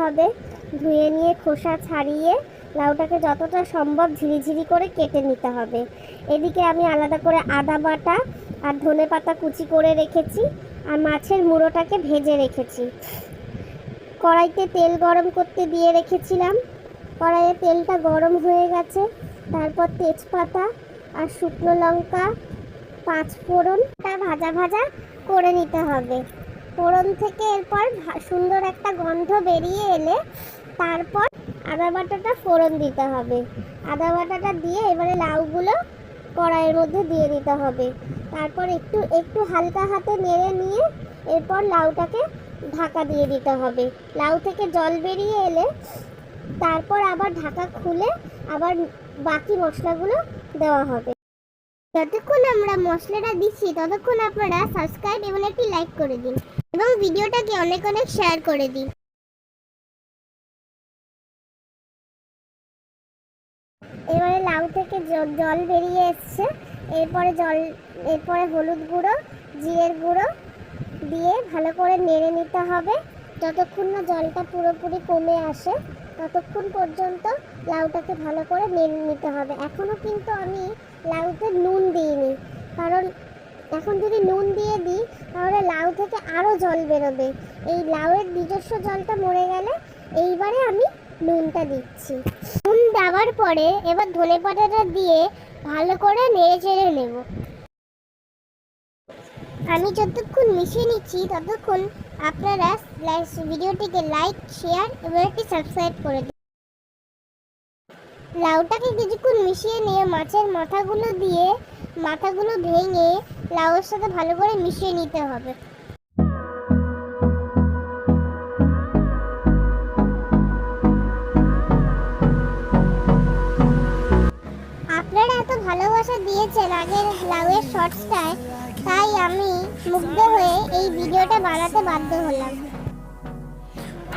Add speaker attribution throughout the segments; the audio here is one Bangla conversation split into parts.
Speaker 1: হবে। ধুয়ে নিয়ে খোসা ছাড়িয়ে লাউটাকে যতটা সম্ভব ঝিরিঝিরি করে কেটে নিতে হবে। এদিকে আমি আলাদা করে আদা বাটা আর ধনে পাতা কুচি করে রেখেছি আর মাছের মুড়োটাকে ভেজে রেখেছি। কড়াইতে তেল গরম করতে দিয়ে রেখেছিলাম। কড়াইয়ে তেলটা গরম হয়ে গেছে। তারপর তেজপাতা আর শুকনো লঙ্কা পাঁচ ফোড়নটা ভাজা ভাজা করে নিতে হবে। ফোড়ন থেকে এরপর সুন্দর একটা গন্ধ বেরিয়ে এলে তারপর আদা বাটাটা ফোড়ন দিতে হবে। আদা বাটাটা দিয়ে এবারে লাউগুলো কড়াইয়ের মধ্যে দিয়ে দিতে হবে। তারপর একটু একটু হালকা হাতে নেড়ে নিয়ে এরপর লাউটাকে ঢাকা দিয়ে দিতে হবে। লাউ থেকে জল বেরিয়ে এলে তারপর আবার ঢাকা খুলে আবার বাকি মশলাগুলো দেওয়া হবে। যতক্ষণ আমরা মশলাটা দিচ্ছি, ততক্ষণ আপনারা সাবস্ক্রাইব এবং একটি লাইক করে দিন। এবং ভিডিওটাকে অনেক অনেক শেয়ার করে দিন। এবারে লাউ থেকে জল বেরিয়ে এসছে। এরপরে জল, এরপরে হলুদ গুঁড়ো, জিরের গুঁড়ো দিয়ে ভালো করে নেড়ে নিতে হবে। যতক্ষণ না জলটা পুরোপুরি কমে আসে, ততক্ষণ পর্যন্ত লাউটাকে ভালো করে নেড়ে নিতে হবে। এখনও কিন্তু আমি লাউতে নুন দিইনি, কারণ এখন যদি নুন দিয়ে লাউ থেকে আরও জল বেরোবে। এই লাউয়ের নিজস্ব জলটা মরে গেলে এইবারে আমি নুনটা দিচ্ছি। নুন দেওয়ার পরে এবার ধনে পাতাটা দিয়ে ভালো করে নেড়ে চেড়ে নেব। আমি যতক্ষণ মিশিয়ে নিচ্ছি ততক্ষণ আপনারা ভিডিওটিকে লাইক, শেয়ার এবং একটি সাবস্ক্রাইব করে দিন। লাউটাকে কিছুক্ষণ মিশিয়ে নিয়ে মাছের মাথাগুলো দিয়ে মাথাগুলো ভেঙে লাউয়ের সাথে ভালো করে মিশিয়ে নিতে হবে। এত ভালোবাসা দিয়েছেন আগের লাউয়ের শর্টসটায়, তাই আমি মুগ্ধ হয়ে এই ভিডিওটা বানাতে বাধ্য হলাম।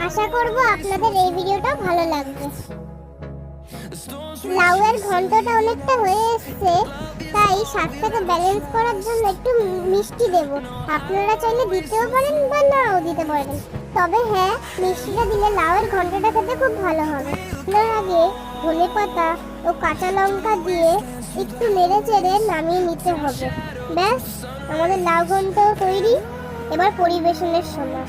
Speaker 1: আশা করব আপনাদের এই ভিডিওটা ভালো লাগবে। লাউয়ের ঘন্টটা অনেকটা হয়ে এসছে, তাই স্বাদটাকে ব্যালেন্স করার জন্য একটু মিষ্টি দেব। আপনারা চাইলে দিতেও পারেন বা নাও দিতে পারেন। তবে হ্যাঁ মিষ্টিটা দিলে লাউয়ের ঘন্টটা খেতে খুব ভালো হবে। তার আগে ধনে পাতা ও কাঁচা লঙ্কা দিয়ে একটু নেড়ে চেড়ে নামিয়ে নিতে হবে। ব্যাস, আমাদের লাউ ঘন্টও তৈরি। এবার পরিবেশনের সময়।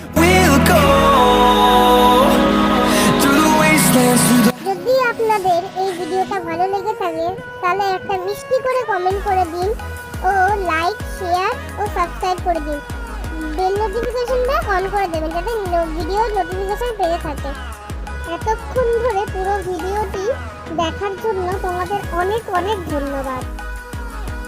Speaker 1: আপনাদের এই ভিডিওটা ভালো লেগে থাকে, তাহলে একটা মিষ্টি করে কমেন্ট করে দিন ও লাইক শেয়ার ও সাবস্ক্রাইব করে দিন। বেল নোটিফিকেশনটা অন করে দেবেন যাতে ভিডিও নোটিফিকেশন পেয়ে থাকে। এতক্ষণ ধরে পুরো ভিডিওটি দেখার জন্য তোমাদের অনেক অনেক ধন্যবাদ।